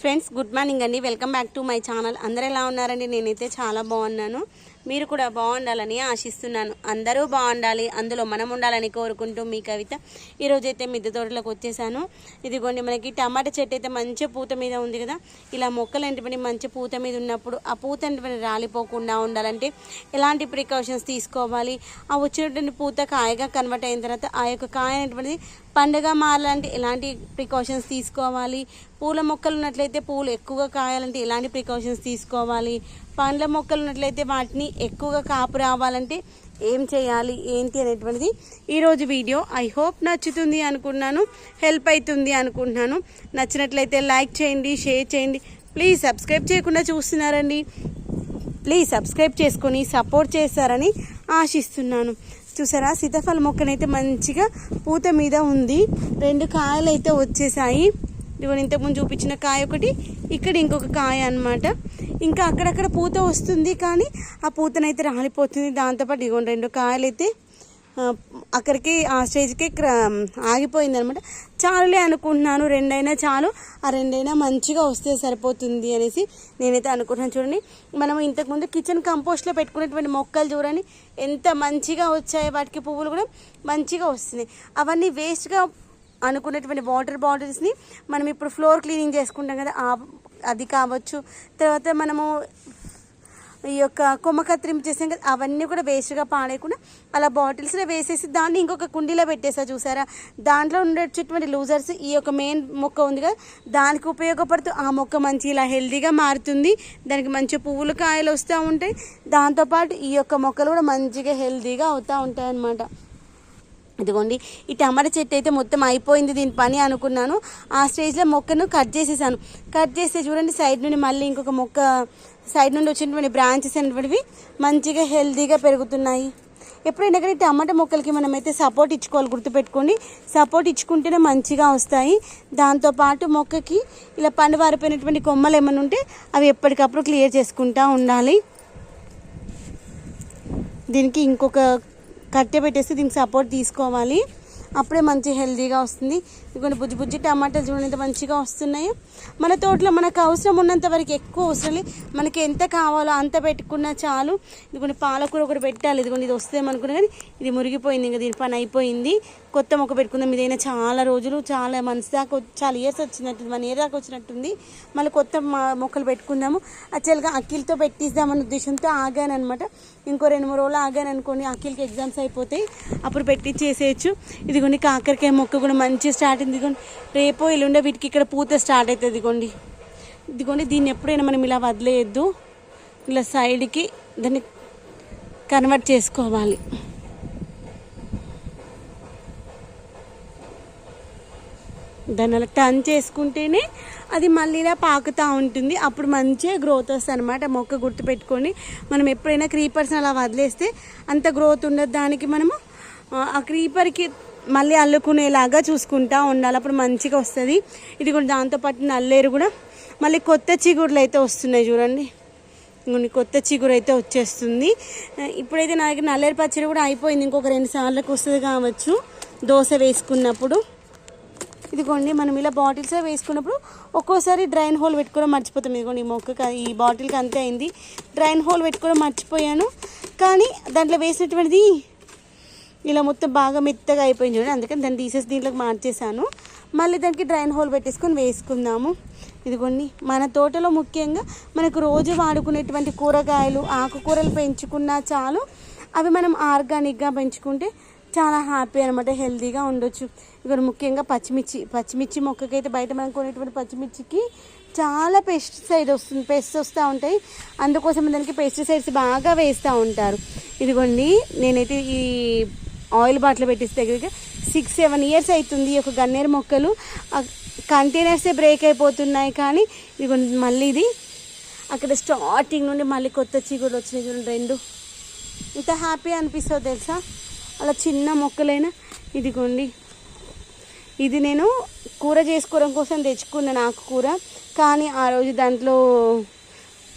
Friends good morning అండి. Welcome back to my channel అందరు ఎలా ఉన్నారండి? నేనైతే చాలా బాగున్నాను. మీరు కూడా బాగుండాలని ఆశిస్తున్నాను. అందరూ బాగుండాలి అందులో మనం ఉండాలని కోరుకుంటూ మీ కవిత ఈరోజైతే మిద్దె తోటలోకి వచ్చేసాను. ఇదిగోండి మనకి టమాటా చెట్టు అయితే మంచి పూత మీద ఉంది కదా. ఇలా మొక్కలు ఎంటిపడి మంచి పూత మీద ఉన్నప్పుడు ఆ పూత ఎంటిపడి రాలిపోకుండా ఉండాలంటే ఎలాంటి ప్రికాషన్స్ తీసుకోవాలి? ఆ వచ్చినటువంటి పూత కాయగా కన్వర్ట్ అయిన తర్వాత ఆ యొక్క కాయ అనేటువంటిది పండుగ మారాలంటే ఎలాంటి ప్రికాషన్స్ తీసుకోవాలి? పూల మొక్కలు ఉన్నట్లయితే పూలు ఎక్కువగా కాయాలంటే ఎలాంటి ప్రికాషన్స్ తీసుకోవాలి? పండ్ల మొక్కలు ఉన్నట్లయితే వాటిని ఎక్కువగా కాపు రావాలంటే ఏం చేయాలి ఏంటి అనేటువంటిది ఈరోజు వీడియో. ఐ హోప్ నచ్చుతుంది అనుకున్నాను హెల్ప్ అవుతుంది అనుకుంటున్నాను. నచ్చినట్లయితే లైక్ చేయండి షేర్ చేయండి. ప్లీజ్ సబ్స్క్రైబ్ చేయకుండా చూస్తున్నారండి. ప్లీజ్ సబ్స్క్రైబ్ చేసుకొని సపోర్ట్ చేస్తారని ఆశిస్తున్నాను. చూసారా? సీతాఫల మొక్కనైతే మంచిగా పూత మీద ఉంది. రెండు కాయలు అయితే వచ్చేసాయి. ఇదిగో ఇంతకుముందు చూపించిన కాయ ఒకటి ఇక్కడ ఇంకొక కాయ అన్నమాట. ఇంకా అక్కడక్కడ పూత వస్తుంది కానీ ఆ పూతనైతే రాలిపోతుంది. దాంతోపాటు ఇగో రెండు కాయలు అయితే అక్కడికి ఆ స్టేజ్కి ఆగిపోయింది అనమాట చాలులే అనుకుంటున్నాను రెండైనా చాలు ఆ రెండైనా మంచిగా వస్తే సరిపోతుంది అనేసి నేనైతే అనుకుంటున్నాను చూడండి. మనం ఇంతకుముందు కిచెన్ కంపోస్ట్లో పెట్టుకునేటువంటి మొక్కలు చూడండి ఎంత మంచిగా వచ్చాయి వాటికి పువ్వులు కూడా మంచిగా వస్తున్నాయి. అవన్నీ వేస్ట్గా అనుకున్నటువంటి వాటర్ బాటిల్స్ని మనం ఇప్పుడు ఫ్లోర్ క్లీనింగ్ చేసుకుంటాం కదా అది కావచ్చు. తర్వాత మనము ఈ యొక్క కొమ్మ కత్తిరింపు చేసాం కదా అవన్నీ కూడా వేస్ట్గా పాడేయకుండా అలా బాటిల్స్లో వేసేసి దాన్ని ఇంకొక కుండీలో పెట్టేసా చూసారా? దాంట్లో ఉండేటటువంటి లూజర్స్ ఈ యొక్క మెయిన్ మొక్క ఉంది కదా దానికి ఉపయోగపడుతూ ఆ మొక్క మంచి ఇలా హెల్దీగా మారుతుంది. దానికి మంచి పువ్వులు కాయలు వస్తూ ఉంటాయి. దాంతోపాటు ఈ యొక్క మొక్కలు కూడా మంచిగా హెల్దీగా అవుతూ ఉంటాయి అన్నమాట ఇదిగోండి ఈ టమాటా చెట్టు అయితే మొత్తం అయిపోయింది దీని పని అనుకున్నాను. ఆ స్టేజ్లో మొక్కను కట్ చేసేసాను. కట్ చేస్తే చూడండి సైడ్ నుండి మళ్ళీ ఇంకొక మొక్క సైడ్ నుండి వచ్చినటువంటి బ్రాంచెస్ అనేటువంటివి మంచిగా హెల్తీగా పెరుగుతున్నాయి. ఎప్పుడైనా కానీ టమాటా మొక్కలకి మనమైతే సపోర్ట్ ఇచ్చుకోవాలి గుర్తుపెట్టుకోండి. సపోర్ట్ ఇచ్చుకుంటేనే మంచిగా వస్తాయి. దాంతోపాటు మొక్కకి ఇలా పండు వారిపోయినటువంటి కొమ్మలు ఏమైనా ఉంటే అవి ఎప్పటికప్పుడు క్లియర్ చేసుకుంటూ ఉండాలి. దీనికి ఇంకొక కట్టె పెట్టేసి దీనికి సపోర్ట్ తీసుకోవాలి. అప్పుడే మంచి హెల్తీగా వస్తుంది. ఇదిగోండి బుజ్జి బుజ్జి టమాటాలు చూడండి మంచిగా వస్తున్నాయి. మన తోటలో మనకు అవసరం ఉన్నంత వరకు ఎక్కువ అవసరం మనకి ఎంత కావాలో అంత పెట్టుకున్నా చాలు. ఇదిగోండి పాలకూర ఒకటి పెట్టాలి. ఇదిగోండి ఇది వస్తుందేమనుకున్నా కానీ ఇది మురిగిపోయింది. ఇంకా దీని పని అయిపోయింది. కొత్త మొక్క పెట్టుకుందాం. ఇదైనా చాలా రోజులు చాలా మంత్స్ దాకా చాలా ఇయర్స్ వచ్చినట్టుంది. మన ఇయర్ దాకా వచ్చినట్టుంది. మళ్ళీ కొత్త మొక్కలు పెట్టుకుందాము. యాక్చువల్గా అఖిల్తో పెట్టిద్దామన్న ఉద్దేశంతో ఆగాను అనమాట ఇంకో రెండు మూడు రోజులు ఆగాను అనుకోండి అఖిల్కి ఎగ్జామ్స్ అయిపోతాయి. అప్పుడు పెట్టించేసేయచ్చు ఇదిగోండి కాకరకాయ మొక్క కూడా మంచి స్టార్ట్ అయింది ఇదిగోండి రేపో ఎల్లుండే వీటికి ఇక్కడ పూత స్టార్ట్ అవుతుంది ఇదిగోండి. ఇదిగోండి దీన్ని ఎప్పుడైనా మనం ఇలా వదిలేయద్దు. ఇలా సైడ్కి దాన్ని కన్వర్ట్ చేసుకోవాలి. దాన్ని అలా టర్న్ చేసుకుంటేనే అది మళ్ళీ ఇలా పాకుతూ ఉంటుంది. అప్పుడు మంచిగా గ్రోత్ వస్తుంది అనమాట మొక్క గుర్తుపెట్టుకొని మనం ఎప్పుడైనా క్రీపర్స్ని అలా వదిలేస్తే అంత గ్రోత్ ఉండదు. దానికి మనము ఆ క్రీపర్కి మళ్ళీ అల్లుకునేలాగా చూసుకుంటా ఉండాలి. అప్పుడు మంచిగా వస్తుంది. ఇది కూడా దాంతోపాటు నల్లేరు కూడా. మళ్ళీ కొత్త చిగురులు అయితే వస్తున్నాయి చూడండి. ఇంకొన్ని కొత్త చిగురు అయితే వచ్చేస్తుంది. ఇప్పుడైతే నా దగ్గర నల్లేరు పచ్చడి కూడా అయిపోయింది. ఇంకొక రెండు సార్లకు వస్తుంది కావచ్చు. దోశ వేసుకున్నప్పుడు. ఇదిగోండి మనం ఇలా బాటిల్స్ వేసుకున్నప్పుడు ఒక్కోసారి డ్రైన్ హోల్ పెట్టుకోవడం మర్చిపోతాం. ఇదిగోండి ఈ మొక్కకి ఈ బాటిల్కి అంతే అయింది. డ్రైన్ హోల్ పెట్టుకోవడం మర్చిపోయాను. కానీ దాంట్లో వేసినటువంటిది ఇలా మొత్తం బాగా మెత్తగా అయిపోయింది చూడండి. అందుకని దాన్ని తీసేసి దీంట్లోకి మార్చేసాను మళ్ళీ దానికి డ్రైన్ హోల్ పెట్టేసుకొని వేసుకుందాము. ఇదిగోండి మన తోటలో ముఖ్యంగా మనకు రోజు వాడుకునేటువంటి కూరగాయలు ఆకుకూరలు పెంచుకున్నా చాలు. అవి మనం ఆర్గానిక్గా పెంచుకుంటే చాలా హ్యాపీ అనమాట హెల్తీగా ఉండొచ్చు. ఇక్కడ ముఖ్యంగా పచ్చిమిర్చి పచ్చిమిర్చి మొక్కకైతే బయట మనం కొనేటువంటి పచ్చిమిర్చికి చాలా పెస్టిసైడ్ వస్తుంది పెస్ట్ వస్తూ ఉంటాయి. అందుకోసం దానికి పెస్టిసైడ్స్ బాగా వేస్తూ ఉంటారు. ఇదిగోండి నేనైతే ఈ ఆయిల్ బాటిల్ పెట్టేసి దగ్గరికి సిక్స్ సెవెన్ ఇయర్స్ అవుతుంది ఒక గన్నేరు మొక్కలు. కంటైనర్సే బ్రేక్ అయిపోతున్నాయి కానీ ఇదిగోండి మళ్ళీ ఇది. అక్కడ స్టార్టింగ్ నుండి మళ్ళీ కొత్త చిగురు వచ్చినాయి చూడండి రెండు. ఇంత హ్యాపీ అనిపిస్తుంది తెలుసా? అలా చిన్న మొక్కలైనా ఇదిగోండి. ఇది నేను కూర చేసుకోవడం కోసం తెచ్చుకున్నాను ఆకుకూర కానీ ఆ రోజు దాంట్లో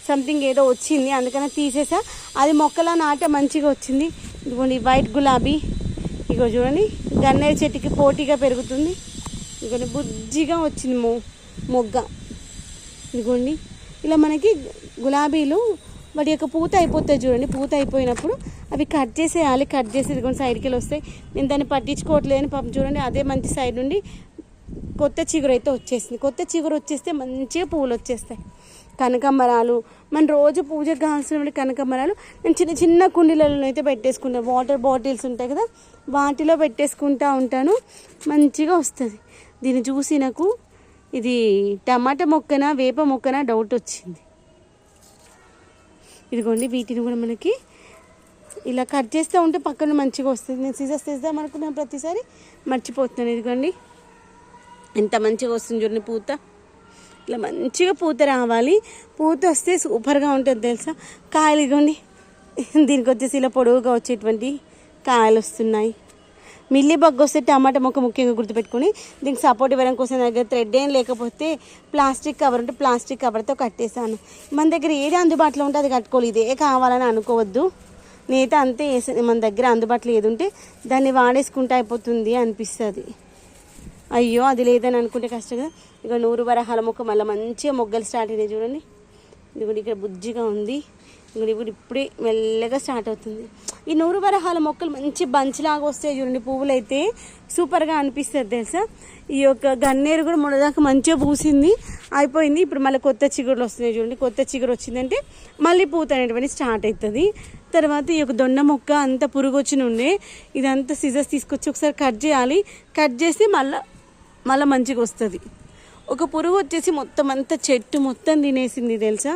సంథింగ్ ఏదో వచ్చింది అందుకని తీసేసా. అది మొక్కలా నాట మంచిగా వచ్చింది. ఇదిగోండి వైట్ గులాబీ. ఇగో చూడండి గన్నేరు చెట్టుకి పోటీగా పెరుగుతుంది. ఇదిగోండి బుజ్జిగా వచ్చింది మొ మొగ్గ. ఇదిగోండి ఇలా మనకి గులాబీలు వాటి యొక్క పూత అయిపోతాయి చూడండి పూత అయిపోయినప్పుడు అవి కట్ చేసేయాలి కట్ చేసి ఇదిగోండి సైడ్కి వెళ్ళి వస్తాయి. నేను దాన్ని పట్టించుకోవట్లేదని పాపం చూడండి అదే మంచి సైడ్ నుండి కొత్త చిగురు అయితే వచ్చేసింది. కొత్త చిగురు వచ్చేస్తే మంచిగా పువ్వులు వచ్చేస్తాయి. కనకాంబరాలు మన రోజు పూజకు కావాల్సిన కనకాంబరాలు నేను చిన్న చిన్న కుండీలలో అయితే పెట్టేసుకుంటాను వాటర్ బాటిల్స్ ఉంటాయి కదా వాటిలో పెట్టేసుకుంటా ఉంటాను. మంచిగా వస్తుంది. దీన్ని చూసి నాకు ఇది టమాటా మొక్కన వేప మొక్కన డౌట్ వచ్చింది. ఇదిగోండి వీటిని కూడా మనకి ఇలా కట్ చేస్తూ ఉంటే పక్కన మంచిగా వస్తుంది. నేను సీజర్స్ తెద్దాం అనుకున్నాను ప్రతిసారి. మర్చిపోతున్నాను. ఇదిగోండి. ఎంత మంచిగా వస్తుంది చూడండి పూత. ఇట్లా మంచిగా పూత రావాలి. పూత వస్తే సూపర్గా ఉంటుంది తెలుసా? కాయలు ఇగోండి. దీనికి వచ్చేసి ఇలా పొడవుగా వచ్చేటువంటి కాయలు వస్తున్నాయి. మిల్లీ బగ్ వస్తే టమాటా మొక్క ముఖ్యంగా గుర్తుపెట్టుకొని దీనికి సపోర్ట్ ఇవ్వడం కోసం దగ్గర థ్రెడ్ ఏం లేకపోతే ప్లాస్టిక్ కవర్ ఉంటే ప్లాస్టిక్ కవర్తో కట్టేశాను. మన దగ్గర ఏది అందుబాటులో ఉంటే అది కట్టుకోవాలి. ఇదే కావాలని అనుకోవద్దు. నేత అంతే వేసి మన దగ్గర అందుబాటులో ఏది ఉంటే దాన్ని వాడేసుకుంటే అయిపోతుంది అనిపిస్తుంది. అయ్యో అది లేదని అనుకుంటే కష్టం కదా ఇక నూరు వరహాల మొక్క మళ్ళీ మంచిగా మొగ్గలు స్టార్ట్ అయినాయి చూడండి. ఇది కూడా ఇక్కడ బుజ్జిగా ఉంది. ఇది ఇప్పుడు ఇప్పుడే మెల్లగా స్టార్ట్ అవుతుంది. ఈ నూరు వరహాల మొక్కలు మంచి బంచ్లాగా వస్తాయి చూడండి పువ్వులు అయితే సూపర్గా అనిపిస్తుంది తెలుసా? ఈ యొక్క గన్నేరు కూడా మొన్నదాకా మంచిగా పూసింది. అయిపోయింది. ఇప్పుడు మళ్ళీ కొత్త చిగురులు వస్తున్నాయి చూడండి. కొత్త చిగురు వచ్చిందంటే మళ్ళీ పూత అనేటువంటి స్టార్ట్ అవుతుంది తర్వాత ఈ యొక్క దొండ మొక్క అంత పురుగు వచ్చిన ఉండే. ఇదంతా సిజర్స్ తీసుకొచ్చి ఒకసారి కట్ చేయాలి. కట్ చేసి మళ్ళీ మళ్ళీ మంచిగా వస్తుంది. ఒక పురుగు వచ్చేసి మొత్తం అంతా చెట్టు మొత్తం తినేసింది తెలుసా?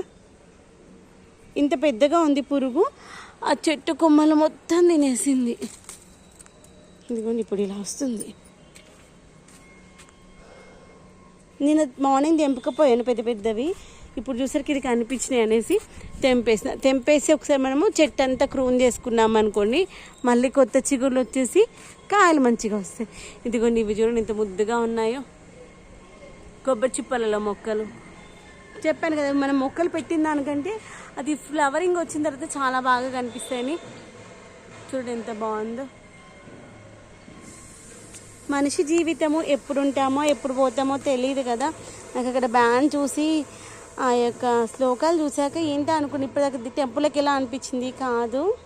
ఇంత పెద్దగా ఉంది పురుగు ఆ చెట్టు కొమ్మలు మొత్తం తినేసింది. ఇదిగోండి ఇప్పుడు ఇలా వస్తుంది. నేను మార్నింగ్ తెంపకపోయాను పెద్ద పెద్దవి. ఇప్పుడు చూసరికి ఇది కనిపించినాయి అనేసి తెంపేసిన తెంపేసి ఒకసారి మనము చెట్టు అంతా క్రూన్ చేసుకున్నాం అనుకోండి మళ్ళీ కొత్త చిగుళ్ళు వచ్చేసి కాయలు మంచిగా వస్తాయి. ఇదిగోండి ఇవి చూడండి ఇంత ముద్దుగా ఉన్నాయో. కొబ్బరి చిప్పలలో మొక్కలు. చెప్పాను కదా మనం మొక్కలు పెట్టిన దానికంటే అది ఫ్లవరింగ్ వచ్చిన తర్వాత చాలా బాగా కనిపిస్తాయని. చూడండి ఎంత బాగుందో. మనిషి జీవితము ఎప్పుడు ఉంటామో ఎప్పుడు పోతామో తెలియదు కదా. నాకు అక్కడ బ్యాన్ చూసి ఆ యొక్క శ్లోకాలు చూశాక ఏంటో అనుకుని ఇప్పటిదాకా టెంపుల్కి ఎలా అనిపించింది? కాదు.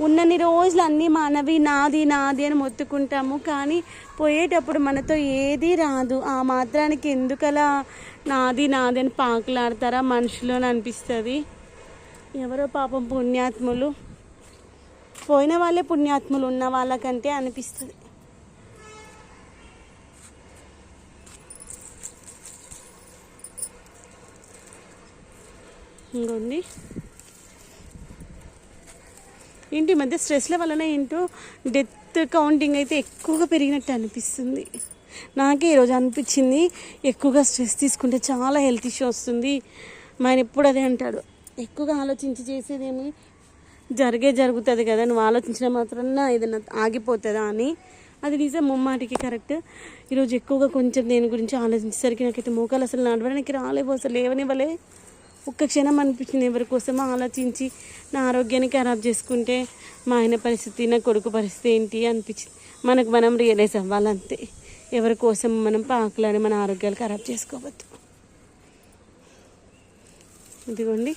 ఉన్నన్ని రోజులు అన్నీ మనవి నాది నాది అని మొత్తుకుంటాము. కానీ పోయేటప్పుడు మనతో ఏది రాదు. ఆ మాత్రానికి ఎందుకలా నాది నాది అని పాకులాడతారా మనుషులు అని అనిపిస్తుంది. ఎవరో పాపం పుణ్యాత్ములు. పోయిన వాళ్ళే పుణ్యాత్ములు ఉన్న వాళ్ళకంటే అనిపిస్తుంది. ఇంకొంది ఏంటి ఈ మధ్య స్ట్రెస్ల వలన ఏంటో డెత్ కౌంటింగ్ అయితే ఎక్కువగా పెరిగినట్టు అనిపిస్తుంది. నాకే ఈరోజు అనిపించింది ఎక్కువగా స్ట్రెస్ తీసుకుంటే చాలా హెల్త్ ఇష్యూ వస్తుంది. మా ఆయన ఎప్పుడు అదే అంటాడు ఎక్కువగా ఆలోచించి చేసేదేమి? జరిగే జరుగుతుంది కదా నువ్వు ఆలోచించిన మాత్రాన ఏదైనా ఆగిపోతుందా అని. అది నిజం ముమ్మాటికి కరెక్ట్. ఈరోజు ఎక్కువగా కొంచెం దేని గురించి ఆలోచించేసరికి నాకైతే మోకాలు అసలు నడవడానికి రాలేవు అసలు లేవనివ్వలే. ఒక్క క్షణం అనిపించింది ఎవరి కోసమో ఆలోచించి నా ఆరోగ్యాన్ని ఖరాబ్ చేసుకుంటే మా ఆయన పరిస్థితి నా కొడుకు పరిస్థితి ఏంటి అనిపించింది. మనకు మనం రియలైజ్ అవ్వాలంతే. ఎవరి కోసం మనం పాకులని మన ఆరోగ్యాలు ఖరాబ్ చేసుకోవద్దు. ఇదిగోండి.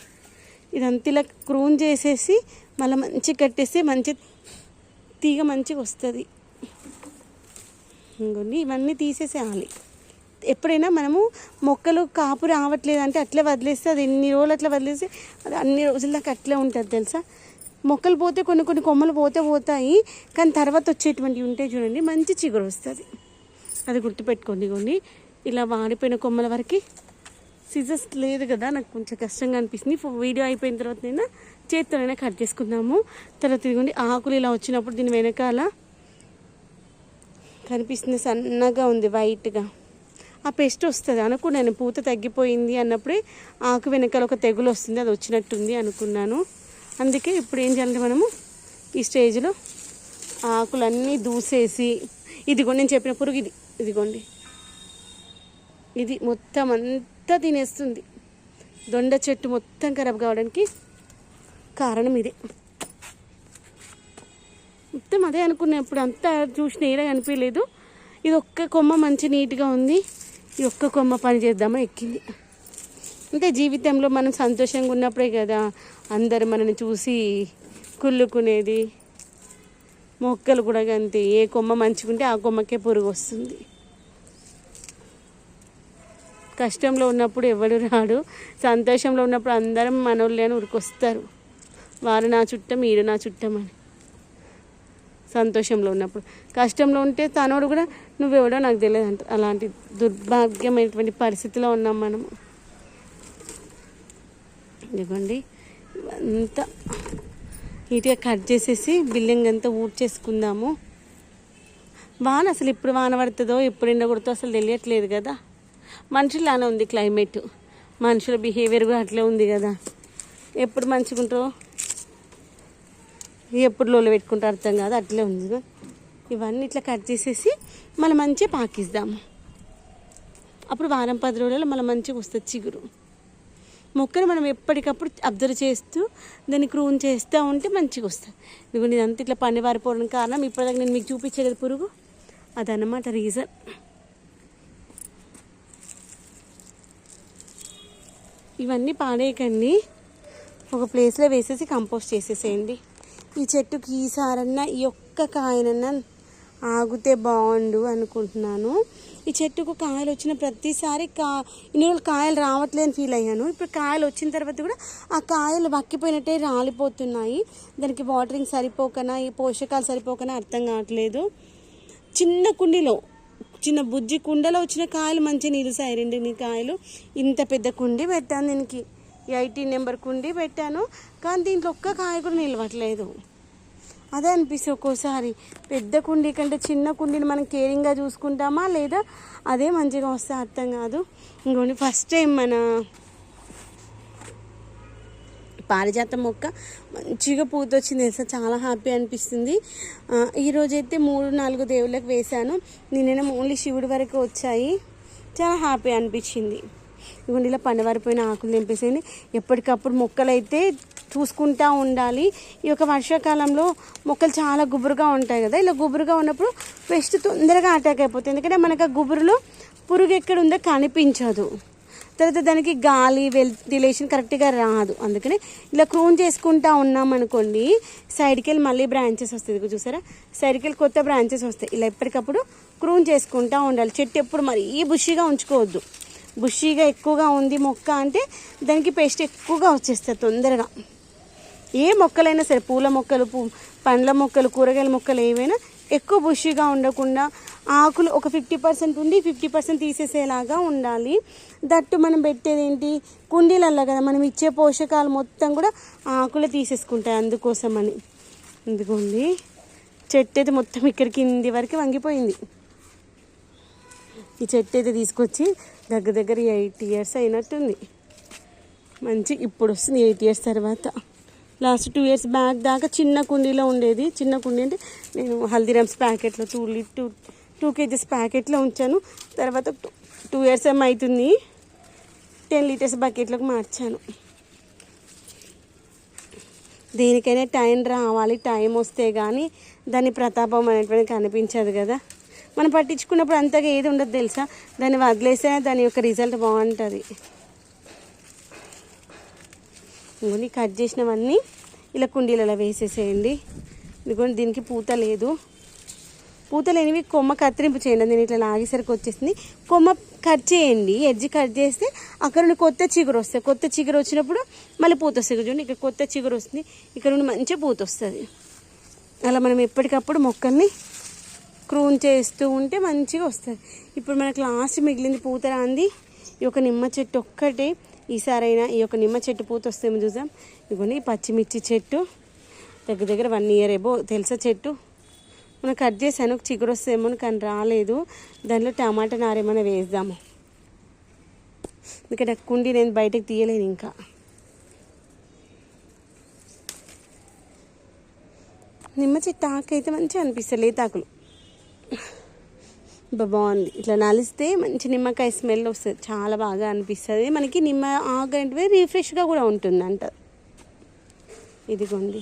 ఇదంతా ఇలా క్రూన్ చేసేసి మళ్ళీ మంచిగా కట్టేస్తే మంచి తీగ మంచిగా వస్తుంది. ఇంకోండి ఇవన్నీ తీసేసేయాలి. ఎప్పుడైనా మనము మొక్కలు కాపు రావట్లేదు అంటే అట్లే వదిలేస్తే అది ఎన్ని రోజులు అట్లా వదిలేస్తే అది అన్ని రోజుల దాకా అట్లే ఉంటుంది తెలుసా? మొక్కలు పోతే కొన్ని కొన్ని కొమ్మలు పోతే పోతాయి కానీ తర్వాత వచ్చేటువంటివి ఉంటాయి చూడండి మంచి చిగురు వస్తుంది. అది గుర్తుపెట్టుకోండి కొన్ని ఇలా వాడిపోయిన కొమ్మల వరకు సిజర్స్ లేదు కదా నాకు కొంచెం కష్టంగా అనిపిస్తుంది. వీడియో అయిపోయిన తర్వాత నేను చేత్తోనైనా కట్ చేసుకుందాము. తర్వాత ఇదిగోండి ఆకులు ఇలా వచ్చినప్పుడు దీని వెనకాల కనిపిస్తుంది సన్నగా ఉంది వైట్గా ఆ పెస్ట్ వస్తుంది. అనుకున్నాను పూత తగ్గిపోయింది అన్నప్పుడే ఆకు వెనకాల ఒక తెగులు వస్తుంది అది వచ్చినట్టుంది అనుకున్నాను. అందుకే ఇప్పుడు ఏం చేయాలంటే మనము ఈ స్టేజ్లో ఆకులన్నీ దూసేసి ఇదిగో నేను చెప్పిన పురుగు ఇది ఇదిగోండి. ఇది మొత్తం అంతా తినేస్తుంది. దొండ చెట్టు మొత్తం ఖరాబ్ కావడానికి కారణం ఇదే. మొత్తం అదే అనుకున్నా ఇప్పుడు అంతా చూసిన ఏడా అనిపించలేదు ఇది ఒక్క కొమ్మ మంచి నీట్గా ఉంది. ఈ ఒక్క కొమ్మ పని చేద్దామని ఎక్కింది. అంటే జీవితంలో మనం సంతోషంగా ఉన్నప్పుడే కదా అందరు మనని చూసి కుళ్ళుకునేది. మొక్కలు కూడా అంతే ఏ కొమ్మ మంచిగుంటే ఆ కొమ్మకే పురుగు వస్తుంది. కష్టంలో ఉన్నప్పుడు ఎవడు రాడు సంతోషంలో ఉన్నప్పుడు అందరం మనోళ్ళే అని ఉరికొస్తారు. వారు నా చుట్టం వీరు నా చుట్టం అని. సంతోషంలో ఉన్నప్పుడు. కష్టంలో ఉంటే తనోడు కూడా నువ్వెవడో నాకు తెలియదు అంట. అలాంటి దుర్భాగ్యమైనటువంటి పరిస్థితిలో ఉన్నాం మనము ఇదిగోండి. అంతా నీట్గా కట్ చేసేసి బిల్డింగ్ అంతా ఊడ్చేసుకుందాము. వాన అసలు ఎప్పుడు వాన పడుతుందో ఎప్పుడు ఎండ కొడుతుందో అసలు తెలియట్లేదు కదా. మనుషులానే ఉంది క్లైమేట్. మనుషుల బిహేవియర్ కూడా అట్లే ఉంది కదా. ఎప్పుడు మంచిగా ఉంటావు ఎప్పుడు లోలు పెట్టుకుంటే అర్థం కాదు అట్లే ఉంది ఇవన్నీ ఇట్లా కట్ చేసేసి మళ్ళీ మంచిగా పాకిస్తాము అప్పుడు వారం పది రోజులలో మళ్ళీ మంచిగా వస్తుంది చిగురు. మొక్కను మనం ఎప్పటికప్పుడు అబ్జర్వ్ చేస్తూ దాన్ని క్రూన్ చేస్తూ ఉంటే మంచిగా వస్తుంది. ఇదిగో ఇదంతా ఇట్లా పని వారిపోవడం కారణం ఇప్పటిదాకా నేను మీకు చూపించే కదా పురుగు? అదనమాట రీజన్ ఇవన్నీ పాడేయకండి. ఒక ప్లేస్లో వేసేసి కంపోస్ట్ చేసేసేయండి. ఈ చెట్టుకి ఈసారన్నా ఈ ఒక్క కాయనన్నా ఆగితే బాగుండు అనుకుంటున్నాను. ఈ చెట్టుకు కాయలు వచ్చిన ప్రతిసారి కా ఇన్ని రోజులు కాయలు రావట్లేదని ఫీల్ అయ్యాను. ఇప్పుడు కాయలు వచ్చిన తర్వాత కూడా ఆ కాయలు వక్కిపోయినట్టే రాలిపోతున్నాయి. దానికి వాటరింగ్ సరిపోకనా ఈ పోషకాలు సరిపోకనా అర్థం కావట్లేదు. చిన్న కుండీలో చిన్న బుజ్జి కుండలో వచ్చిన కాయలు మంచిగా నిలిసాయి. రెండు కాయలు. ఇంత పెద్ద కుండీ పెట్టాను దీనికి. ఎయిటీన్ నెంబర్ కుండీ పెట్టాను. కానీ దీంట్లో ఒక్క కాయ కూడా నిలవట్లేదు. అదే అనిపిస్తుంది ఒక్కోసారి. పెద్ద కుండీ కంటే చిన్న కుండీని మనం కేరింగ్గా చూసుకుంటామా లేదా అదే మంచిగా వస్తే అర్థం కాదు. ఇంకోండి ఫస్ట్ టైం మన పారిజాతం మొక్క మంచిగా పూత వచ్చింది తెలుసా? చాలా హ్యాపీ అనిపిస్తుంది. ఈరోజైతే మూడు నాలుగు దేవుళ్ళకి వేశాను. నిన్ననే ఓన్లీ శివుడి వరకు వచ్చాయి. చాలా హ్యాపీ అనిపించింది. ఇదిగోండి ఇలా పండవారిపోయిన ఆకులు నింపేసేయండి ఎప్పటికప్పుడు మొక్కలైతే చూసుకుంటా ఉండాలి. ఈ యొక్క వర్షాకాలంలో మొక్కలు చాలా గుబురుగా ఉంటాయి కదా. ఇలా గుబురుగా ఉన్నప్పుడు పెస్ట్ తొందరగా అటాక్ అయిపోతుంది. ఎందుకంటే మనకు ఆ గుబురులో పురుగు ఎక్కడ ఉందో కనిపించదు. తర్వాత దానికి గాలి వెంటిలేషన్ కరెక్ట్గా రాదు. అందుకనే ఇలా క్రూన్ చేసుకుంటా ఉన్నామనుకోండి సైడ్కి వెళ్ళి మళ్ళీ బ్రాంచెస్ వస్తుంది చూసారా? సైడ్కి వెళ్ళి కొత్త బ్రాంచెస్ వస్తాయి. ఇలా ఎప్పటికప్పుడు క్రూన్ చేసుకుంటా ఉండాలి. చెట్టు ఎప్పుడు మరీ బుషిగా ఉంచుకోవద్దు. బుషిగా ఎక్కువగా ఉంది మొక్క అంటే దానికి పేస్ట్ ఎక్కువగా వచ్చేస్తుంది తొందరగా. ఏ మొక్కలైనా సరే పూల మొక్కలు పూ పండ్ల మొక్కలు కూరగాయల మొక్కలు ఏవైనా ఎక్కువ బుషిగా ఉండకుండా ఆకులు ఒక ఫిఫ్టీ పర్సెంట్ ఉండి ఫిఫ్టీ పర్సెంట్ తీసేసేలాగా ఉండాలి. దట్టు మనం పెట్టేది ఏంటి కుండీలల్లో కదా మనం ఇచ్చే పోషకాలు మొత్తం కూడా ఆకులు తీసేసుకుంటాయి అందుకోసమని. ఎందుకుంది చెట్టు అయితే మొత్తం ఇక్కడ కింది వరకు వంగిపోయింది. ఈ చెట్టు అయితే తీసుకొచ్చి దగ్గర దగ్గర ఎయిట్ ఇయర్స్ అయినట్టుంది. మంచి ఇప్పుడు వస్తుంది ఎయిట్ ఇయర్స్ తర్వాత. లాస్ట్ టూ ఇయర్స్ బ్యాక్ దాకా చిన్న కుండీలో ఉండేది. చిన్న కుండీ అంటే నేను హల్దీరామ్స్ ప్యాకెట్లో టూ టూ టూ కేజీస్ ప్యాకెట్లో ఉంచాను. తర్వాత టూ ఇయర్స్ ఏమో అవుతుంది? టెన్ లీటర్స్ బకెట్లోకి మార్చాను. దేనికైనా టైం రావాలి. టైం వస్తే కానీ దాని ప్రతాపం అనేటువంటి కనిపించదు కదా. మనం పట్టించుకున్నప్పుడు అంతగా ఏది ఉండదు తెలుసా? దాన్ని వదిలేస్తే దాని యొక్క రిజల్ట్ బాగుంటుంది. ఇదిగోండి కట్ చేసినవన్నీ ఇలా కుండీలలో వేసేసేయండి. ఇదిగోండి దీనికి పూత లేదు. పూత లేనివి కొమ్మ కత్తిరింపు చేయండి. నేను ఇట్లా లాగేసరికి వచ్చేసింది. కొమ్మ కట్ చేయండి. ఎడ్జి కట్ చేస్తే అక్కడ నుండి కొత్త చిగురు వస్తుంది. కొత్త చిగురు వచ్చినప్పుడు మళ్ళీ పూత వస్తుంది. చూడండి ఇక్కడ కొత్త చిగురు వస్తుంది. ఇక్కడ నుండి మంచిగా పూత వస్తుంది. అలా మనం ఎప్పటికప్పుడు మొక్కల్ని క్రూన్ చేస్తూ ఉంటే మంచిగా వస్తుంది. ఇప్పుడు మనకు లాస్ట్ మిగిలింది పూత రాంది. ఈ యొక్క నిమ్మ చెట్టు ఒక్కటే. ఈసారైనా ఈ యొక్క నిమ్మ చెట్టు పూత వస్తేమో చూద్దాం. ఇదిగోండి ఈ పచ్చిమిర్చి చెట్టు. దగ్గర దగ్గర వన్ ఇయర్ ఏబో తెలుసా చెట్టు. మనం కట్ చేశాను చిగురు వస్తేమో కానీ రాలేదు. దానిలో టమాటా నారేమైనా వేద్దాము. ఇక్కడ కుండి నేను బయటకు తీయలేను ఇంకా. నిమ్మ చెట్టు ఆకు అయితే మంచిగా అనిపిస్తుంది లేతాకులు బాగుంది. ఇట్లా నలిస్తే మంచి నిమ్మకాయ స్మెల్ వస్తుంది. చాలా బాగా అనిపిస్తుంది. మనకి నిమ్మ ఆకు రీఫ్రెష్గా కూడా ఉంటుంది అంట ఇదిగోండి.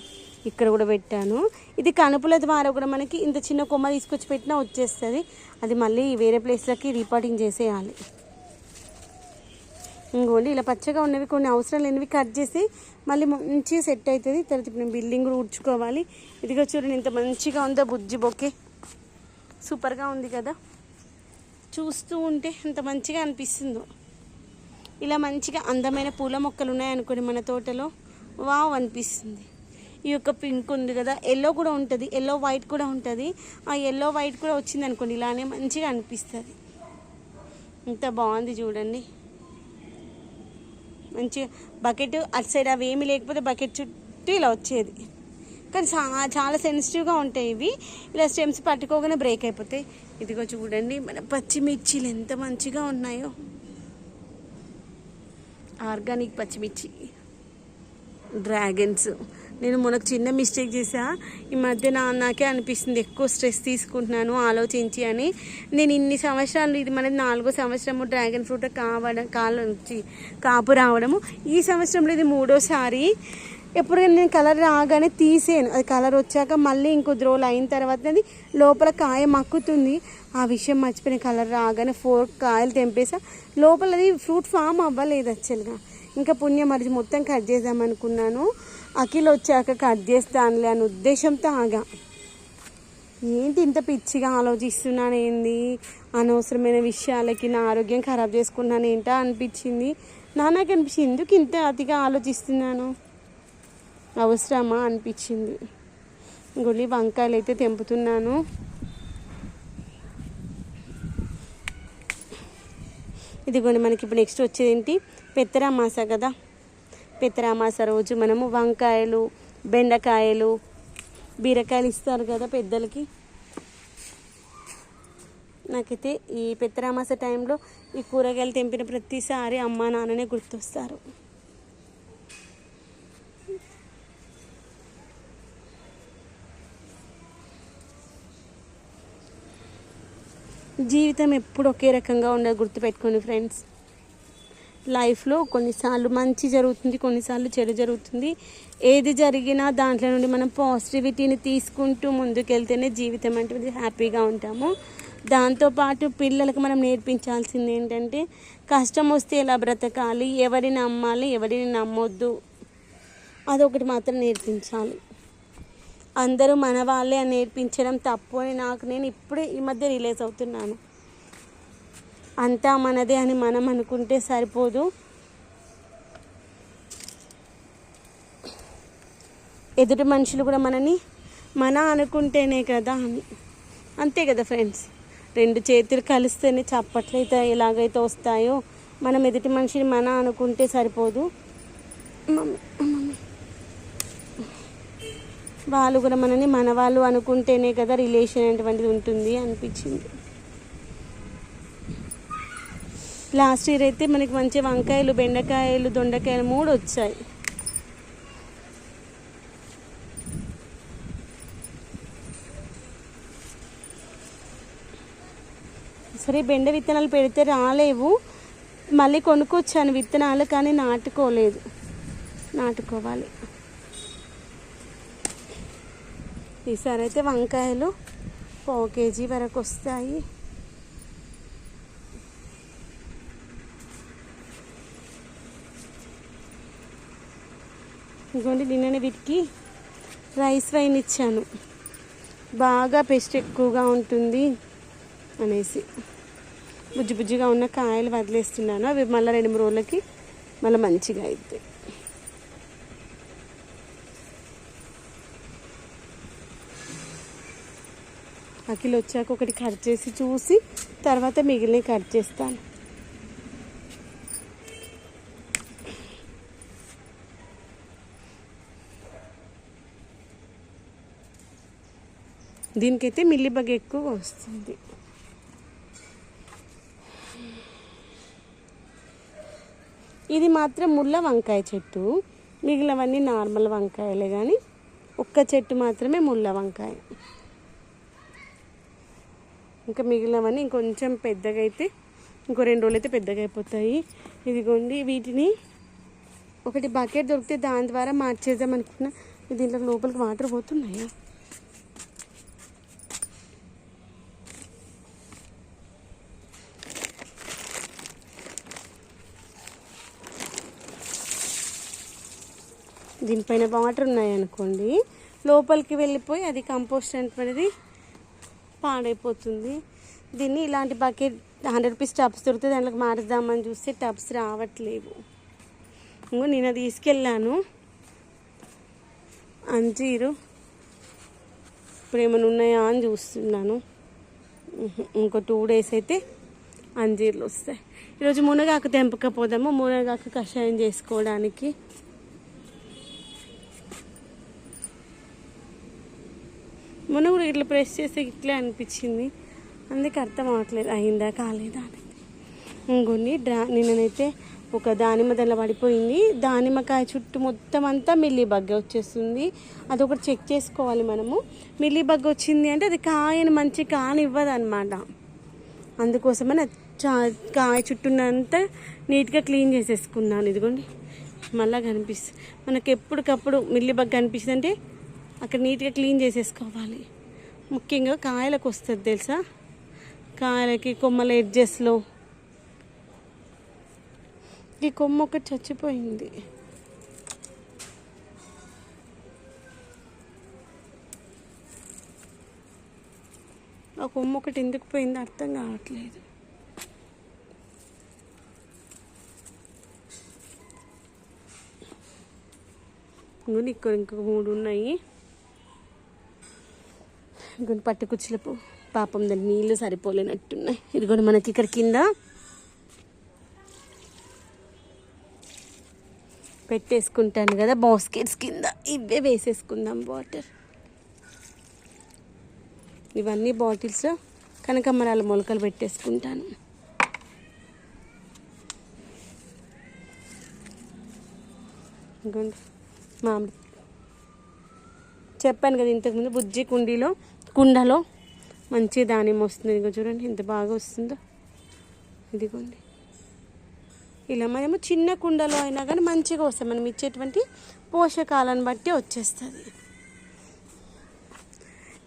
ఇక్కడ కూడా పెట్టాను. ఇది కనుపుల ద్వారా కూడా మనకి ఇంత చిన్న కొమ్మ తీసుకొచ్చి పెట్టినా వచ్చేస్తుంది. అది మళ్ళీ వేరే ప్లేస్లకి రీపాటింగ్ చేసేయాలి. ఇంకోండి ఇలా పచ్చగా ఉన్నవి కొన్ని అవసరం లేనివి కట్ చేసి మళ్ళీ మంచిగా సెట్ అవుతుంది తర్వాత ఇప్పుడు నేను బిల్డింగ్ కూడా ఊడ్చుకోవాలి. ఇదిగో చూడండి ఇంత మంచిగా ఉందో బుజ్జి బొకే. సూపర్గా ఉంది కదా. చూస్తూ ఉంటే ఎంత మంచిగా అనిపిస్తుందో. ఇలా మంచిగా అందమైన పూల మొక్కలు ఉన్నాయనుకోండి మన తోటలో వావ్ అనిపిస్తుంది. ఈ యొక్క పింక్ ఉంది కదా ఎల్లో కూడా ఉంటుంది ఎల్లో వైట్ కూడా ఉంటుంది. ఆ ఎల్లో వైట్ కూడా వచ్చింది అనుకోండి ఇలానే మంచిగా అనిపిస్తుంది. ఇంత బాగుంది చూడండి. మంచిగా బకెట్ అటు సైడ్ అవి ఏమీ లేకపోతే బకెట్ చుట్టూ ఇలా వచ్చేది. కానీ చాలా చాలా సెన్సిటివ్గా ఉంటాయి ఇవి. ఇలా స్టెమ్స్ పట్టుకోగానే బ్రేక్ అయిపోతాయి. ఇదిగో చూడండి మన పచ్చిమిర్చిలు ఎంత మంచిగా ఉన్నాయో. ఆర్గానిక్ పచ్చిమిర్చి. డ్రాగన్స్ నేను మనకు చిన్న మిస్టేక్ చేసా ఈ మధ్య నా నాకే అనిపిస్తుంది ఎక్కువ స్ట్రెస్ తీసుకుంటున్నాను ఆలోచించి అని. నేను ఇన్ని సంవత్సరాలు ఇది మనది నాలుగో సంవత్సరము డ్రాగన్ ఫ్రూట్ కావడం కాలు కాపు రావడము. ఈ సంవత్సరంలో ఇది మూడోసారి. ఎప్పుడైనా నేను కలర్ రాగానే తీసేను అది కలర్ వచ్చాక మళ్ళీ ఇంకొద్ది రోజులు అయిన తర్వాత అది లోపల కాయ మక్కుతుంది. ఆ విషయం మర్చిపోయిన కలర్ రాగానే ఫోర్ కాయలు తెంపేసా. లోపల అది ఫ్రూట్ ఫామ్ అవ్వలేదు యాక్చువల్గా ఇంకా పుణ్యం మరిచి మొత్తం కట్ చేద్దామనుకున్నాను అఖిల్ వచ్చాక కట్ చేస్తానులే అనే ఉద్దేశంతో ఆగా. ఏంటి ఇంత పిచ్చిగా ఆలోచిస్తున్నాను ఏంది? అనవసరమైన విషయాలకి నా ఆరోగ్యం ఖరాబ్ చేసుకున్నాను ఏంటా అనిపించింది? నాన్నకి అనిపించింది. ఎందుకు ఇంత అతిగా ఆలోచిస్తున్నాను? అవసరమా అనిపించింది. గొలి వంకాయలు అయితే తెంపుతున్నాను. ఇదిగోండి మనకి ఇప్పుడు నెక్స్ట్ వచ్చేది ఏంటి పెత్తరామాస కదా పెత్తరామాస రోజు మనము వంకాయలు బెండకాయలు బీరకాయలు ఇస్తారు కదా పెద్దలకి. నాకైతే ఈ పెత్తరామాస టైంలో ఈ కూరగాయలు తెంపిన ప్రతిసారి అమ్మ నాన్ననే గుర్తొస్తారు. జీవితం ఎప్పుడు ఒకే రకంగా ఉండదు గుర్తుపెట్టుకోండి ఫ్రెండ్స్. లైఫ్లో కొన్నిసార్లు మంచి జరుగుతుంది కొన్నిసార్లు చెడు జరుగుతుంది. ఏది జరిగినా దాంట్లో నుండి మనం పాజిటివిటీని తీసుకుంటూ ముందుకెళ్తేనే జీవితం అంటే హ్యాపీగా ఉంటాము. దాంతోపాటు పిల్లలకు మనం నేర్పించాల్సింది ఏంటంటే కష్టం వస్తే ఎలా బ్రతకాలి ఎవరిని నమ్మాలి ఎవరిని నమ్మొద్దు. అదొకటి మాత్రం నేర్పించాలి. అందరూ మన వాళ్ళే అని నేర్పించడం తప్పు అని నాకు నేను ఇప్పుడే ఈ మధ్య రిలీజ్ అవుతున్నాను. అంతా మనదే అని మనం అనుకుంటే సరిపోదు. ఎదుటి మనుషులు కూడా మనని మన అనుకుంటేనే కదా అని. అంతే కదా ఫ్రెండ్స్ రెండు చేతులు కలిస్తేనే చప్పట్లయితే ఎలాగైతే వస్తాయో మనం ఎదుటి మనిషిని మన అనుకుంటే సరిపోదు. మమ్మీ వాళ్ళు కూడా మనని మన వాళ్ళు అనుకుంటేనే కదా రిలేషన్ అటువంటిది ఉంటుంది అనిపించింది. లాస్ట్ ఇయర్ అయితే మనకి మంచి వంకాయలు బెండకాయలు దొండకాయలు మూడు వచ్చాయి. సరే బెండ విత్తనాలు పెడితే రాలేవు. మళ్ళీ కొనుక్కొచ్చాను విత్తనాలు కానీ నాటుకోలేదు. నాటుకోవాలి. ఈసారి అయితే వంకాయలు పావు కేజీ వరకు వస్తాయి. ఇదిగోండి నిన్ననే వీటికి రైస్ వైన్ ఇచ్చాను. బాగా పెస్ట్ ఎక్కువగా ఉంటుంది అనేసి. బుజ్జి బుజ్జిగా ఉన్న కాయలు వదిలేస్తున్నాను. అవి మళ్ళీ రెండు మూడు రోజులకి మళ్ళీ మంచిగా అవుతాయి అఖిల్ వచ్చాక ఒకటి కట్ చేసి చూసి తర్వాత మిగిలినవి కట్ చేస్తాను. దీనికైతే మిల్లిబగ్ ఎక్కువ వస్తుంది. ఇది మాత్రం ముళ్ళ వంకాయ చెట్టు. మిగిలినవన్నీ నార్మల్ వంకాయలే కానీ ఒక్క చెట్టు మాత్రమే ముళ్ళ వంకాయ. ఇంకా మిగిలినవన్నీ ఇంకొంచెం పెద్దగా అయితే ఇంకో రెండు రోజులు అయితే పెద్దగా అయిపోతాయి ఇదిగోండి వీటిని ఒకటి బకెట్ దొరికితే దాని ద్వారా మార్చేద్దాం అనుకున్నా. దీంట్లో లోపలికి వాటర్ పోతున్నాయి? దీనిపైన వాటర్ ఉన్నాయనుకోండి. లోపలికి వెళ్ళిపోయి అది కంపోస్ట్ అనేది పాడైపోతుంది. దీన్ని ఇలాంటి బకెట్ హండ్రెడ్ రూపీస్ టబ్స్ దొరికితే దాంట్లోకి మారుద్దామని చూస్తే టబ్స్ రావట్లేవు. ఇంకో నేను తీసుకెళ్ళాను. అంజీరు. ఇప్పుడు ఏమైనా ఉన్నాయా అని చూస్తున్నాను. ఇంకో టూ డేస్ అయితే అంజీర్లు వస్తాయి. ఈరోజు మునగాకు తెంపకపోదాము. మునగాకు కషాయం చేసుకోవడానికి మొన్న కూడా ఇట్లా ప్రెస్ చేస్తే ఇట్లే అనిపించింది. అందుకే అర్థం అవ్వట్లేదు అయిందా కాలేదా అని. ఇంకొన్ని డ్రా నిన్ననైతే ఒక దానిమ్మ తెల్ల పడిపోయింది. దానిమ్మకాయ చుట్టూ మొత్తం అంతా మిల్లీ బగ్గ వచ్చేస్తుంది. అదొకటి చెక్ చేసుకోవాలి మనము. మిల్లీ బగ్గ వచ్చింది అంటే అది కాయని మంచి కానివ్వదు అనమాట అందుకోసమని చా- కాయ చుట్టూనంతా నీట్గా క్లీన్ చేసేసుకున్నాను. ఇదిగోండి మళ్ళీ కనిపిస్తుంది మనకు ఎప్పటికప్పుడు మిల్లీ బగ్గ కనిపిస్తుంది అంటే అక్కడ నీట్గా క్లీన్ చేసేసుకోవాలి. ముఖ్యంగా కాయలకు వస్తుంది తెలుసా? కాయలకి కొమ్మల ఎడ్జెస్లో. ఈ కొమ్మ ఒకటి చచ్చిపోయింది. ఆ కొమ్మ ఒకటి ఎందుకు పోయింది అర్థం కావట్లేదు. ఇంకో ఇంకొక మూడు ఉన్నాయి. ఇదిగోండి పట్టు కుచ్చులపు పాపం దాని నీళ్ళు సరిపోలేనట్టున్నాయి. ఇదిగోండి మనకి ఇక్కడ కింద పెట్టేసుకుంటాను కదా బాస్కెట్స్ కింద. ఇవే వేసేసుకుందాం వాటర్. ఇవన్నీ బాటిల్స్లో కనకమ్మరాల మొలకలు పెట్టేసుకుంటాను. ఇంకోండి మామిడి చెప్పాను కదా ఇంతకుముందు బుజ్జి కుండీలో కుండలో మంచి దానిమ్మ వస్తుంది ఇదిగో చూడండి ఎంత బాగా వస్తుందో. ఇదిగోండి. ఇలా మనము చిన్న కుండలో అయినా కానీ మంచిగా వస్తాయి. మనం ఇచ్చేటువంటి పోషకాలను బట్టి వచ్చేస్తుంది.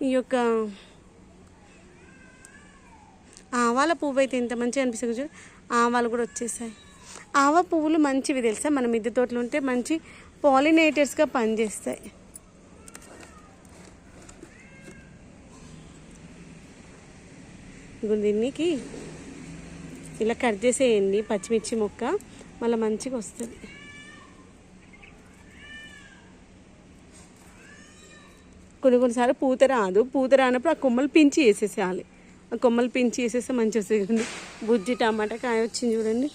ఈ యొక్క ఆవాల పువ్వు అయితే ఎంత మంచిగా అనిపిస్తుంది చూడు. ఆవాలు కూడా వచ్చేసాయి. ఆవ పువ్వులు మంచివి తెలుసా? మన మిద్దె తోటలు ఉంటే మంచి పాలినేటర్స్గా పనిచేస్తాయి. ఇగో దీనికి ఇలా కట్ చేసేయండి పచ్చిమిర్చి మొక్క. మళ్ళీ మంచిగా వస్తుంది. కొన్ని కొన్నిసార్లు పూత రాదు. పూత రానప్పుడు ఆ కొమ్మలు పించి వేసేసేయాలి. ఆ కొమ్మలు పించి వేసేస్తే మంచిగా వస్తుంది బుజ్జి టమాటా కాయ వచ్చింది చూడండి.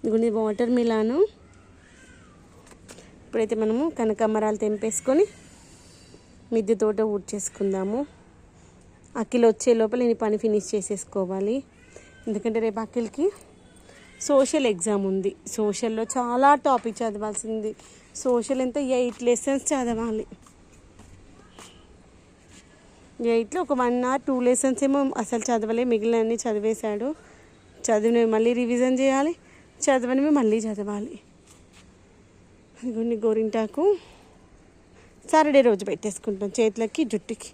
ఇదిగోండి వాటర్ మిలాను. ఇప్పుడైతే మనము కనకాంబరాలు తెంపేసుకొని మిద్దె తోట ఊడ్చేసుకుందాము. అఖిల్ వచ్చే లోపల నేను ఈ పని ఫినిష్ చేసేసుకోవాలి. ఎందుకంటే రేపు అఖిల్కి సోషల్ ఎగ్జామ్ ఉంది. సోషల్లో చాలా టాపిక్ చదవాల్సింది. సోషల్ ఎంత ఎయిట్ లెసన్స్ చదవాలి. ఎయిట్లో ఒక వన్ అవర్ టూ లెసన్స్ ఏమో అసలు చదవలే. మిగిలినన్ని చదివేశాడు. చదివినవి మళ్ళీ రివిజన్ చేయాలి. చదవనివి మళ్ళీ చదవాలి. ఇదిగోండి గోరింటాకు. సాటర్డే రోజు పెట్టేసుకుంటాం చేతులకి జుట్టుకి.